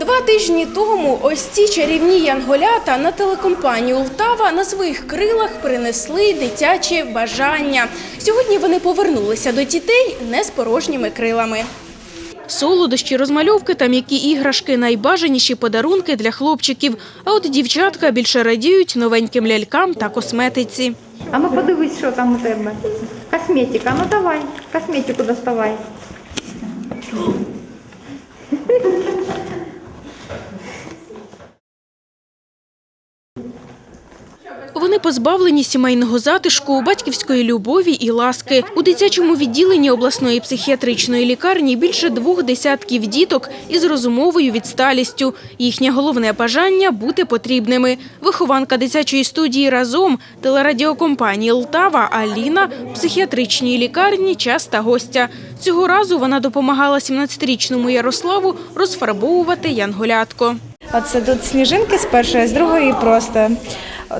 Два тижні тому ось ці чарівні янголята на телекомпанію Лтава на своїх крилах принесли дитячі бажання. Сьогодні вони повернулися до дітей не з порожніми крилами. Солодощі, розмальовки та м'які іграшки – найбажаніші подарунки для хлопчиків. А от дівчатка більше радіють новеньким лялькам та косметиці. А ну подивись, що там у тебе. Косметика, ну давай, косметику доставай. Вони позбавлені сімейного затишку, батьківської любові і ласки. У дитячому відділенні обласної психіатричної лікарні більше двох десятків діток із розумовою відсталістю. Їхнє головне бажання – бути потрібними. Вихованка дитячої студії «Разом» телерадіокомпанії «Лтава» Аліна в психіатричній лікарні часта гостя. Цього разу вона допомагала 17-річному Ярославу розфарбовувати янголятко. Оце тут сніжинки з першої, з другої просто.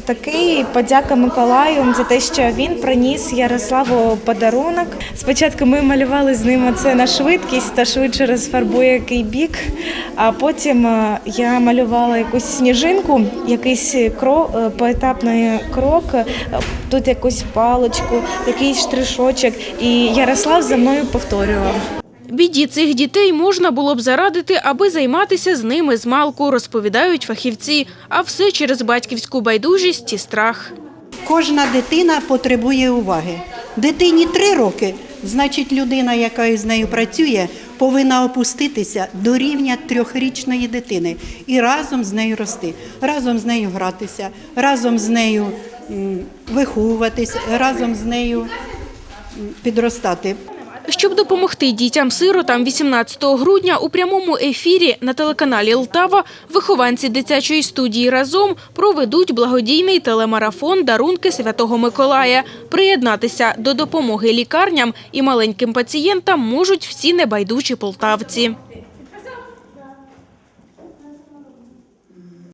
Такий подяка Миколаю за те, що він приніс Ярославу подарунок. Спочатку ми малювали з ним це на швидкість та швидше розфарбує який бік. А потім е, я малювала якусь сніжинку, якийсь крок, поетапний крок, е, тут якусь паличку, якийсь штришочок. І Ярослав за мною повторював. Біді цих дітей можна було б зарадити, аби займатися з ними з малку, розповідають фахівці. А все через батьківську байдужість і страх. Кожна дитина потребує уваги. Дитині три роки, значить, людина, яка з нею працює, повинна опуститися до рівня трьохрічної дитини і разом з нею рости, разом з нею гратися, разом з нею виховуватись, разом з нею підростати. Щоб допомогти дітям-сиротам 18 грудня у прямому ефірі на телеканалі Лтава вихованці дитячої студії «Разом» проведуть благодійний телемарафон «Дарунки Святого Миколая». Приєднатися до допомоги лікарням і маленьким пацієнтам можуть всі небайдужі полтавці.